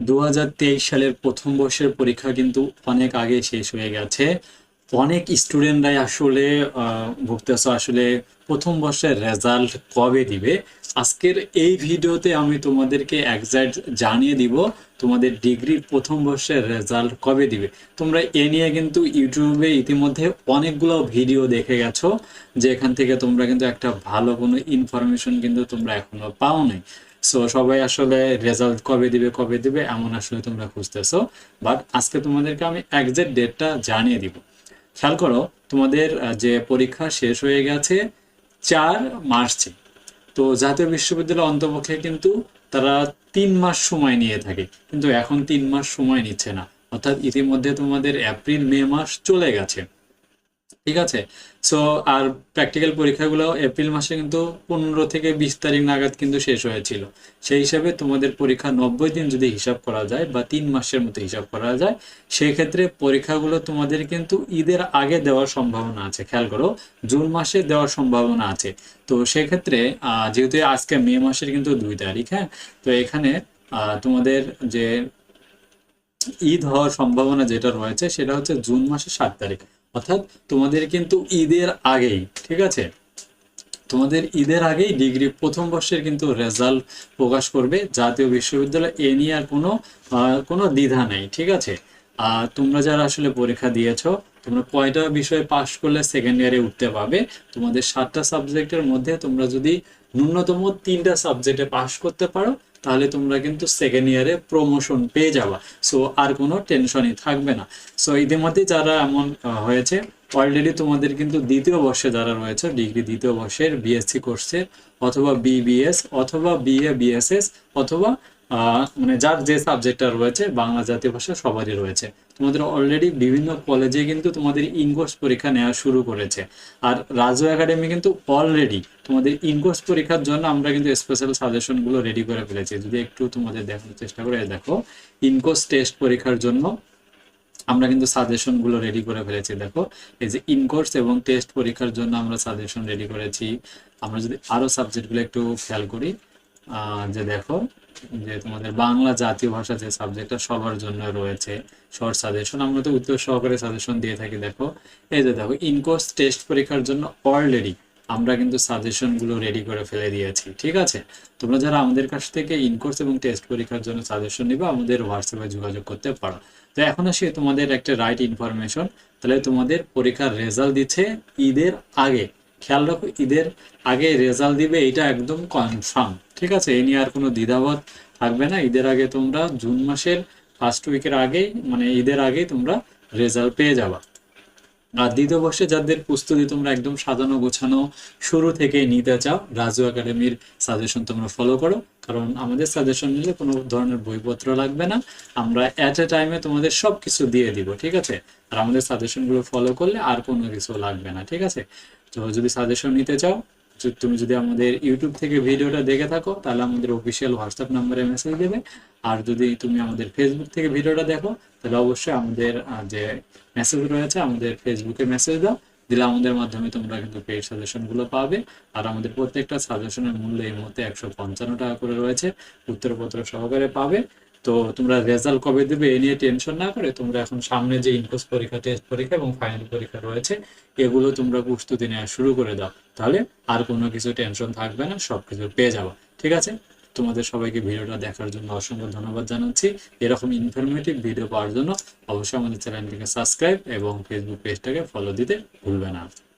দু হাজার তেইশ সালের প্রথম বর্ষের পরীক্ষা কিন্তু অনেক আগে শেষ হয়ে গেছে। অনেক স্টুডেন্টরাই আসলে ভুগতেছে আসলে প্রথম বর্ষের রেজাল্ট কবে দিবে। আজকের এই ভিডিওতে আমি তোমাদেরকে একজ্যাক্ট জানিয়ে দিব তোমাদের ডিগ্রির প্রথম বর্ষের রেজাল্ট কবে দিবে। তোমরা এ নিয়ে কিন্তু ইউটিউবে ইতিমধ্যে অনেকগুলো ভিডিও দেখে গেছো যে এখান থেকে তোমরা কিন্তু একটা ভালো কোনো ইনফরমেশন কিন্তু তোমরা এখনও পাও নাই সো সবাই আসলে রেজাল্ট কবে দিবে কবে দিবে, এমন আসলে তোমরা খুঁজতেছো। বাট আজকে তোমাদেরকে আমি একজ্যাক্ট ডেটটা জানিয়ে দিব। খেয়াল করো, তোমাদের যে পরীক্ষা শেষ হয়ে গেছে চার মার্চে। তো জাতীয় বিশ্ববিদ্যালয় অন্তপক্ষে কিন্তু তারা তিন মাস সময় নিয়ে থাকে। কিন্তু এখন তিন মাস সময় নিচ্ছে না। অর্থাৎ ইতিমধ্যে তোমাদের এপ্রিল মে মাস চলে গেছে। ঠিক আছে? সো আর প্র্যাকটিক্যাল পরীক্ষাগুলো এপ্রিল মাসে কিন্তু পনেরো থেকে বিশ তারিখ নাগাদ কিন্তু শেষ হয়েছিল। সেই হিসাবে তোমাদের পরীক্ষা নব্বই দিন যদি হিসাব করা যায় বা তিন মাসের মতো হিসাব করা যায় সেই ক্ষেত্রে পরীক্ষাগুলো তোমাদের কিন্তু ঈদের আগে দেওয়ার সম্ভাবনা আছে। খেয়াল করো, জুন মাসে দেওয়ার সম্ভাবনা আছে। তো সেক্ষেত্রে যেহেতু আজকে মে মাসের কিন্তু দুই তারিখ হ্যাঁ? তো এখানে তোমাদের যে ঈদ হওয়ার সম্ভাবনা যেটা রয়েছে, সেটা হচ্ছে জুন মাসের সাত তারিখ। অর্থাৎ তোমাদের কিন্তু ঈদের আগেই, ঠিক আছে? তোমাদের ঈদের আগেই ডিগ্রি প্রথম বর্ষের কিন্তু রেজাল্ট প্রকাশ করবে। জাতীয় বিশ্ববিদ্যালয় এ নিয়ে আর কোনো কোনো দ্বিধা নেই, ঠিক আছে? আর তোমরা যারা আসলে পরীক্ষা দিয়েছ, তোমরা কয়টা বিষয়ে পাশ করলে সেকেন্ড ইয়ারে উঠতে পারবে? তোমাদের সাতটা সাবজেক্টের মধ্যে তোমরা যদি ন্যূনতম তিনটা সাবজেক্টে পাশ করতে পারো তাহলে তোমরা কিন্তু সেকেন্ড ইয়ারে প্রমোশন পেয়ে যাবা। সো আর কোনো টেনশনই থাকবে না। সো ইতিমধ্যে যারা এমন হয়েছে অলরেডি তোমাদের কিন্তু দ্বিতীয় বর্ষে যারা রয়েছে ডিগ্রি দ্বিতীয় বর্ষের বিএসসি কোর্সের অথবা বিবিএস অথবা বিএ বিএসএস অথবা মানে যার যে সাবজেক্টটা রয়েছে, বাংলা জাতীয় ভাষা সবারই রয়েছে। তোমাদের অলরেডি বিভিন্ন কলেজে কিন্তু তোমাদের ইনকোর্স পরীক্ষা নেওয়া শুরু করেছে। আর রাজু একাডেমি কিন্তু অলরেডি তোমাদের ইনকোর্স পরীক্ষার জন্য আমরা কিন্তু স্পেশাল সাজেশনগুলো রেডি করে ফেলেছি। যদি একটু তোমাদের দেখানোর চেষ্টা করে দেখো ইনকোর্স টেস্ট পরীক্ষার জন্য আমরা কিন্তু সাজেশনগুলো রেডি করে ফেলেছি। দেখো, এই যে ইনকোর্স এবং টেস্ট পরীক্ষার জন্য আমরা সাজেশন রেডি করেছি। আমরা যদি আরও সাবজেক্টগুলো একটু খেয়াল করি যে দেখো, যে তোমাদের বাংলা জাতীয় ভাষা যে সাবজেক্টটা সবার জন্য রয়েছে শর্ট সাজেশন আমরা তো উত্তর সহকারে সাজেশন দিয়ে থাকি, দেখো। এই যে দেখো ইনকোর্স টেস্ট পরীক্ষার জন্য অলরেডি আমরা কিন্তু সাজেশনগুলো রেডি করে ফেলে দিয়েছি, ঠিক আছে? তোমরা যারা আমাদের কাছ থেকে ইনকোর্স এবং টেস্ট পরীক্ষার জন্য সাজেশন নিবে, আমাদের হোয়াটসঅ্যাপে যোগাযোগ করতে পারো। তো এখন আসি তোমাদের একটা রাইট ইনফরমেশন তাহলে তোমাদের পরীক্ষার রেজাল্ট দিচ্ছে ঈদের আগে। খেয়াল রাখো, ঈদের আগে রেজাল্ট দিবে এটা একদম কনফার্ম ঠিক আছে? এ নিয়ে আর কোনো দ্বিধাবোধ থাকবে না। ঈদের আগে তোমরা জুন মাসের ফার্স্ট উইকের আগেই মানে ঈদের আগেই তোমরা রেজাল্ট পেয়ে যাবা। আর দ্বিতীয় বর্ষে যাদের প্রস্তুতি তোমরা একদম সাজানো গোছানো শুরু থেকে নিতে চাও, রাজু একাডেমির সাজেশন তোমরা ফলো করো। কারণ আমাদের সাজেশন নিলে কোনো ধরনের বইপত্র লাগবে না। আমরা অ্যাট এ টাইমে তোমাদের সব কিছু দিয়ে দিব, ঠিক আছে? আর আমাদের সাজেশনগুলো ফলো করলে আর কোনো কিছু লাগবে না, ঠিক আছে? তো যদি সাজেশন নিতে চাও তুমি যদি আমাদের ইউটিউব থেকে ভিডিওটা দেখে থাকো, তাহলে আমাদের অফিসিয়াল হোয়াটসঅ্যাপ নাম্বারে মেসেজ দেবে। আর যদি তুমি আমাদের ফেসবুক থেকে ভিডিওটা দেখো, তাহলে অবশ্যই আমাদের যে মেসেজ রয়েছে, আমাদের ফেসবুকে মেসেজ দাও। দিলে আমাদের মাধ্যমে তোমরা কিন্তু পেড সাজেশনগুলো পাবে। আর আমাদের প্রত্যেকটা সাজেশনের মূল্য এই মুহূর্তে একশো পঞ্চান্ন টাকা করে রয়েছে। উত্তরপত্র সহকারে পাবে। তো তোমরা রেজাল্ট কবে দেবে এ নিয়ে টেনশন না করে তোমরা এখন সামনে যে ইনকোর্স পরীক্ষা টেস্ট পরীক্ষা এবং ফাইনাল পরীক্ষা রয়েছে, এগুলো তোমরা প্রস্তুতি নেওয়া শুরু করে দাও। তাহলে আর কোনো কিছু টেনশন থাকবে না, সবকিছু পেয়ে যাব। ঠিক আছে? তোমাদের সবাইকে ভিডিওটা দেখার জন্য অসংখ্য ধন্যবাদ জানাচ্ছি। এরকম ইনফরমেটিভ ভিডিও পাওয়ার জন্য অবশ্যই আমাদের চ্যানেলটিকে সাবস্ক্রাইব এবং ফেসবুক পেজটাকে ফলো দিতে ভুলবে না।